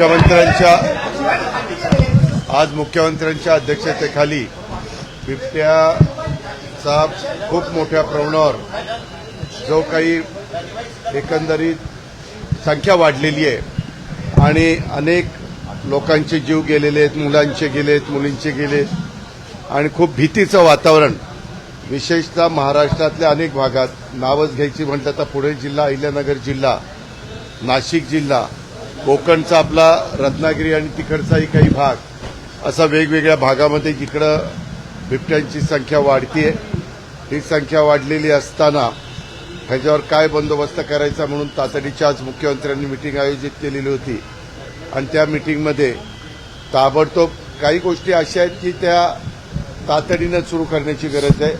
मुख्यमंत्र्यांच्या आज मुख्यमंत्र्यांच्या अध्यक्षतेखाली बिबट्याचा खूप मोठ्या प्रमाणावर जो काही एकंदरीत संख्या वाढलेली आहे आणि अनेक लोकांचे जीव गेलेले आहेत मुलांचे गेले आहेत मुलींचे गेले आहेत. आणि खूप भीतीचं वातावरण विशेषतः महाराष्ट्रातल्या अनेक भागात नावच घ्यायची म्हटलं तर पुणे जिल्हा अहिल्यानगर जिल्हा नाशिक जिल्हा कोकणचा आपला रत्नागिरी आणि तिकडचाही काही भाग असा वेगवेगळ्या भागामध्ये जिकडं बिबट्यांची संख्या वाढतीये. ही संख्या वाढलेली असताना ह्याच्यावर काय बंदोबस्त करायचा म्हणून तातडीच्या आज मुख्यमंत्र्यांनी मिटिंग आयोजित केलेली होती. आणि त्या मिटिंगमध्ये ताबडतोब काही गोष्टी अशा आहेत की त्या तातडीनं सुरू करण्याची गरज आहे.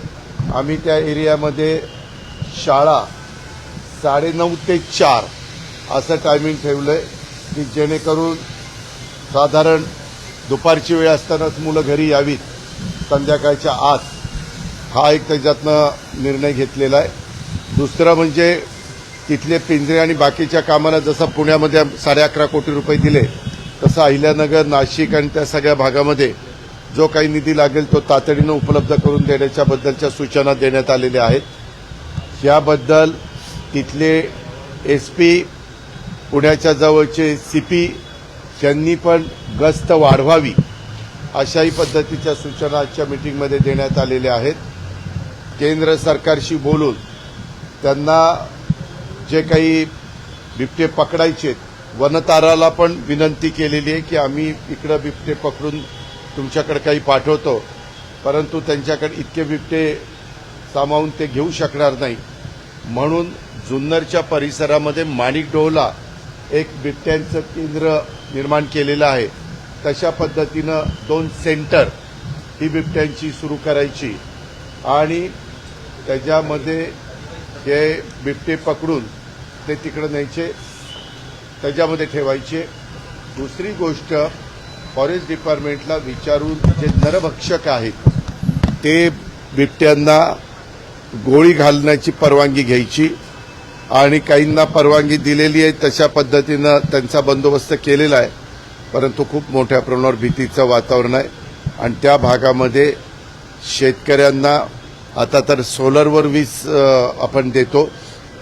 आम्ही त्या एरियामध्ये शाळा साडेनऊ ते चार असं टायमिंग ठेवलं आहे की जेणेकरून साधारण दुपारची वेळ असतानाच मुलं घरी यावीत. संध्याकाळच्या आत हा एक त्याच्यातनं निर्णय घेतलेला आहे. दुसरं म्हणजे तिथले पिंजरे आणि बाकीच्या कामाला जसं पुण्यामध्ये साडे अकरा कोटी रुपये दिले तसं अहिल्यानगर नाशिक आणि त्या सगळ्या भागामध्ये जो काही निधी लागेल तो तातडीनं उपलब्ध करून देण्याच्याबद्दलच्या सूचना देण्यात आलेल्या आहेत. याबद्दल तिथले एस पी पुण्याच्या जवळचे सीपी यांनी पण गस्त वाढवावी अशाही पद्धतीच्या सूचना आजच्या मिटिंगमध्ये देण्यात आलेल्या आहेत. केंद्र सरकारशी बोलून त्यांना जे काही बिबटे पकडायचे वनताराला पण विनंती केलेली आहे की आम्ही इकडं बिबटे पकडून तुमच्याकडे काही पाठवतो. परंतु त्यांच्याकडे इतके बिबटे सामावून ते घेऊ शकणार नाही. म्हणून जुन्नरच्या परिसरामध्ये माणिक डोहला एक बिबट्यांचं केंद्र निर्माण केलेलं आहे. तशा पद्धतीनं दोन सेंटर ही बिबट्यांची सुरू करायची. आणि त्याच्यामध्ये हे बिबटे पकडून ते तिकडं न्यायचे त्याच्यामध्ये ठेवायचे. दुसरी गोष्ट फॉरेस्ट डिपार्टमेंटला विचारून जे नरभक्षक आहेत ते बिबट्यांना गोळी घालण्याची परवानगी घ्यायची. आणि काहींना परवानगी दिलेली आहे तशा पद्धतीनं त्यांचा बंदोबस्त केलेला आहे. परंतु खूप मोठ्या प्रमाणावर भीतीचं वातावरण आहे. आणि त्या भागामध्ये शेतकऱ्यांना आता तर सोलरवर वीज आपण देतो.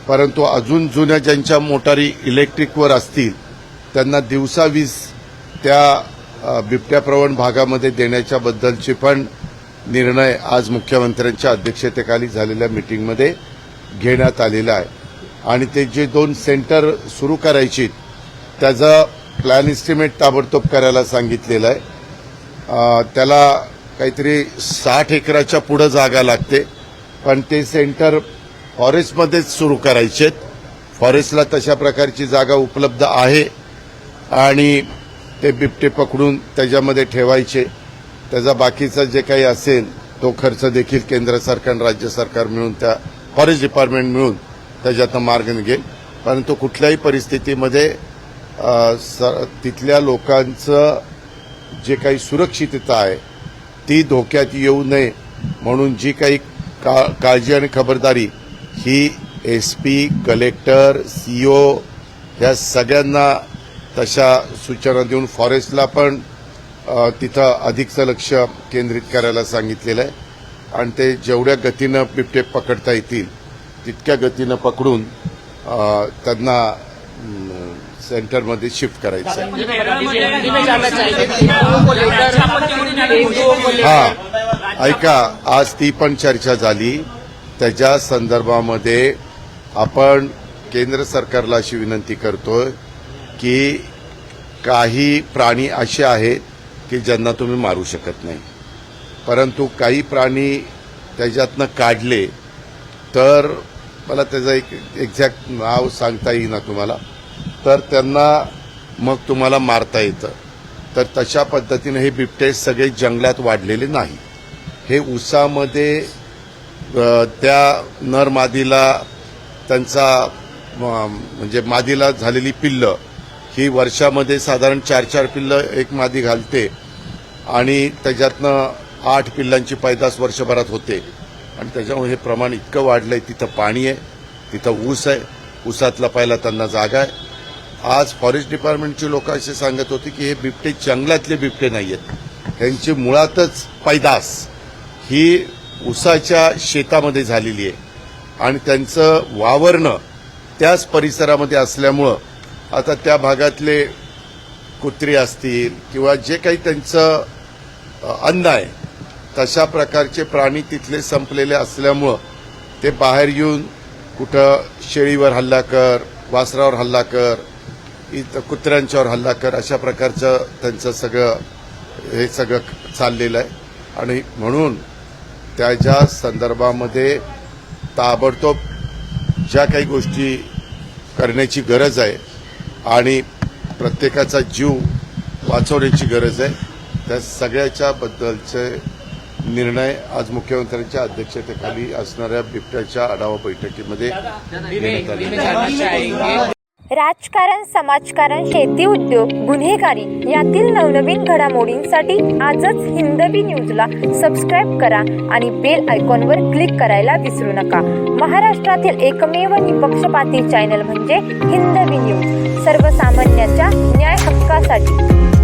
परंतु अजून जुन्या ज्यांच्या मोटारी इलेक्ट्रिकवर असतील त्यांना दिवसा वीज त्या बिबट्याप्रवण भागामध्ये देण्याच्याबद्दलचे पण निर्णय आज मुख्यमंत्र्यांच्या अध्यक्षतेखाली झालेल्या मिटिंगमध्ये घेण्यात आलेला आहे. आणि ते जे दोन सेंटर सुरू करायची त्याचं प्लॅन इस्टिमेट ताबडतोब करायला सांगितलेलं आहे. त्याला काहीतरी साठ एकराच्या पुढं जागा लागते पण ते सेंटर फॉरेस्टमध्येच सुरू करायचे फॉरेस्टला तशा प्रकारची जागा उपलब्ध आहे आणि ते बिबटे पकडून त्याच्यामध्ये ठेवायचे. त्याचा बाकीचा जे काही असेल तो खर्च देखील केंद्र सरकार आणि राज्य सरकार मिळून त्या फॉरेस्ट डिपार्टमेंट मिळून त्याच्यातनं मार्ग निघेल. परंतु कुठल्याही परिस्थितीमध्ये स- तिथल्या लोकांचं जे काही सुरक्षितता आहे ती धोक्यात येऊ नये म्हणून जी काही का काळजी आणि खबरदारी ही एस पी कलेक्टर सीओ या सगळ्यांना तशा सूचना देऊन फॉरेस्टला पण तिथं अधिकचं लक्ष केंद्रित करायला सांगितलेलं आहे. आणि ते जेवढ्या गतीनं बिबटे पकडता येतील तितक्या गतीनं पकडून त्यांना सेंटरमध्ये शिफ्ट करायचं हा ऐका आज ती पण चर्चा झाली त्याच्या संदर्भामध्ये आपण केंद्र सरकारला अशी विनंती करतोय की काही प्राणी असे आहेत की ज्यांना तुम्ही मारू शकत नाही परंतु काही प्राणी त्याच्यातनं काढले तर मला त्याचं एक एक्झॅक्ट नाव सांगता येईना तुम्हाला. तर त्यांना मग तुम्हाला मारता येतं. तर तशा पद्धतीने हे बिबटे सगळे जंगलात वाढलेले नाही. हे उसामध्ये त्या नर मादीला त्यांचा म्हणजे मादीला झालेली पिल्लं ही वर्षामध्ये साधारण चार चार पिल्लं एक मादी घालते आणि त्याच्यातनं आठ पिल्लांची पैदास वर्षभरात होते. आणि त्याच्यामुळे हे प्रमाण इतकं वाढलं आहे तिथं पाणी आहे तिथं ऊस आहे. ऊसातला पाहिला त्यांना जागा आहे. आज फॉरेस्ट डिपार्टमेंटची लोक असे सांगत होते की हे बिबटे जंगलातले बिबटे नाही आहेत त्यांची मुळातच पैदास ही उसाच्या शेतामध्ये झालेली आहे. आणि त्यांचं वावरणं त्याच परिसरामध्ये असल्यामुळं आता त्या भागातले कुत्री असतील किंवा जे काही त्यांचं अन्न आहे तशा प्रकारचे प्राणी तिथले संपलेले असल्यामुळं ते बाहेर येऊन कुठं शेळीवर हल्ला कर वासरावर हल्ला कर इथं कुत्र्यांच्यावर हल्ला कर अशा प्रकारचं त्यांचं सगळं हे सगळं चाललेलं आहे. आणि म्हणून त्याच्या संदर्भामध्ये ताबडतोब ज्या काही गोष्टी करण्याची गरज आहे आणि प्रत्येकाचा जीव वाचवण्याची गरज आहे त्या सगळ्याच्या बद्दलचे निर्णय आज मुख्यमंत्र्यांच्या अध्यक्षतेखाली असणाऱ्या बिबट्याच्या आढावा बैठकीमध्ये घेण्यात आले. राजकारण समाजकारण शेती उद्योग गुन्हेगारी यातील नवनवीन घडामोडींसाठी आजच हिंदवी न्यूजला सबस्क्राईब करा आणि बेल आयकॉनवर क्लिक करायला विसरू नका. महाराष्ट्रातील एकमेव निपक्षपाती चॅनल म्हणजे हिंदवी न्यूज सर्वसामान्यांच्या न्याय हक्कासाठी.